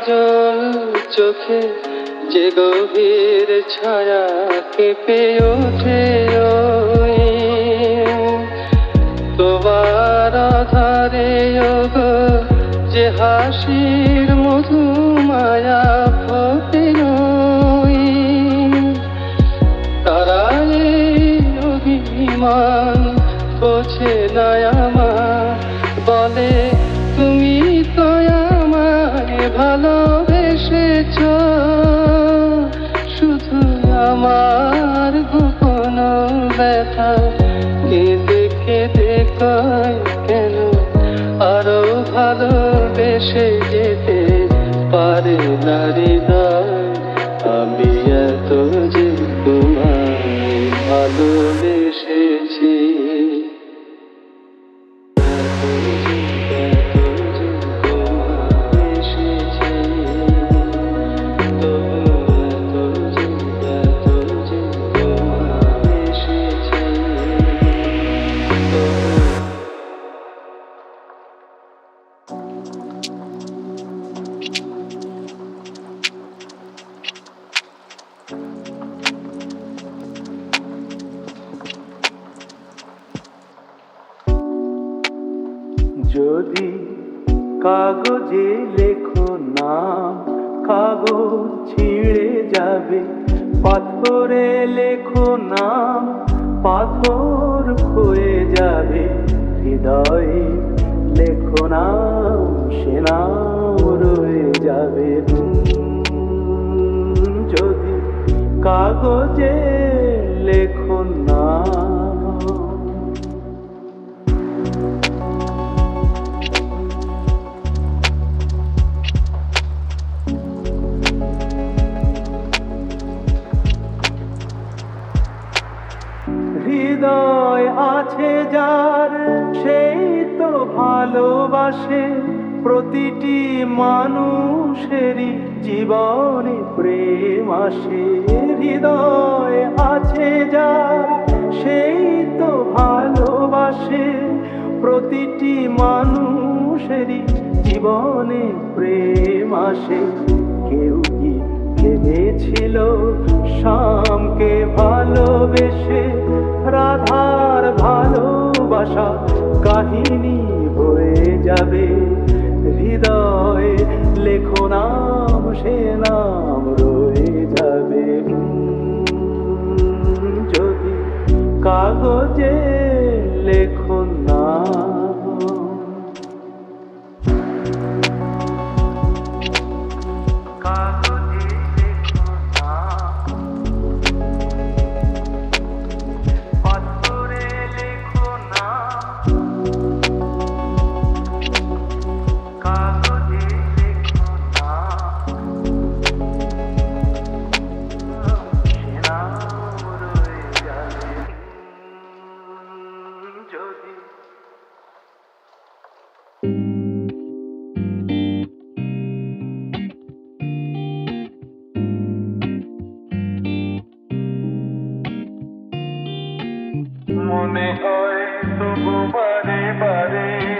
কাজল চোখে যে গভীর ছায়া কেঁপে ওঠে তোমার আধারে যে হাসির মধু মায়া কাগজে লেখো নাম, কাগজ ছিঁড়ে যাবে। পাথরে লেখো নাম, পাথর ক্ষয়ে যাবে। হৃদয়ে লেখো নাম, সে নাম রয়ে যাবে। যদি কাগজে লেখো নাম ভালোবাসে প্রতিটি মানুষেরই জীবনে প্রেম আসে। হৃদয় আছে যার, সেই তো ভালোবাসে প্রতিটি মানুষেরই জীবনে প্রেম আসে। কেউ কি ভেবেছিল শামকে ভালোবেসে? রাধার ভালোবাসা কাহিনী যাবে। হৃদয়ে লেখো নাম সে নাম রয়ে যাবে। যদি কাগজে লেখো तुम्हारे बारे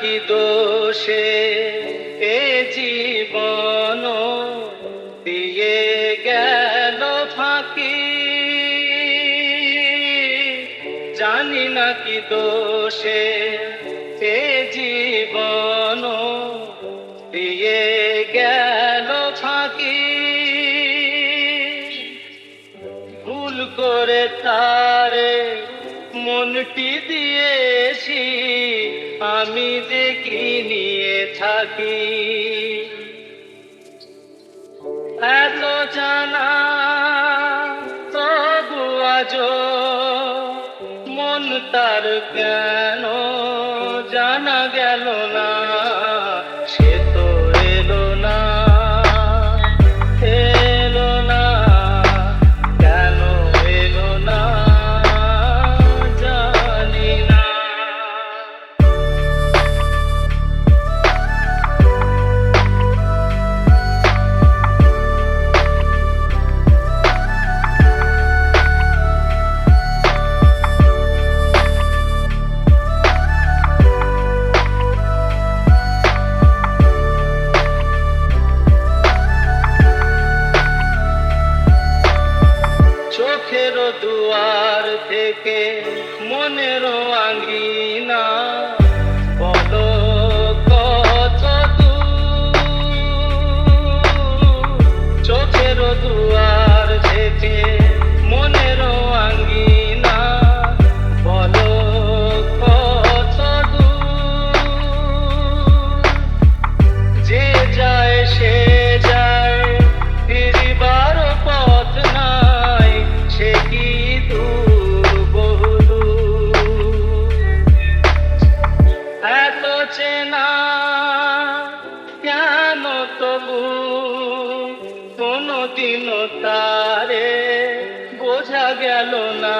কি দোষে? এ জীবন দিয়ে গেল ফাঁকি। জানি না কি দোষে এ জীবন দিয়ে গেল ফাঁকি। ভুল করে তারে মনটি দিয়েছি। আমি যে কি নিয়ে থাকি? এত জানা তবু আজ মন তার কেন? que কেন তবু কোনদিনও তারে বোঝা গেল না।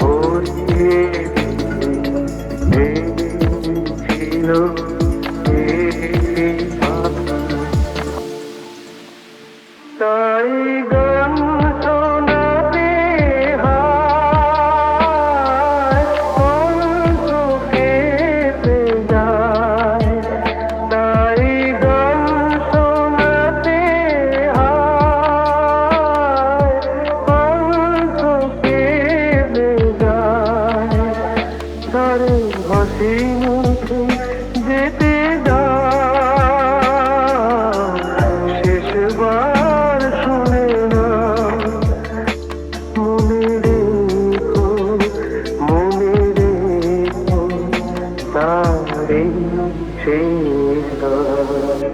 ভরিয়ে সুন্দর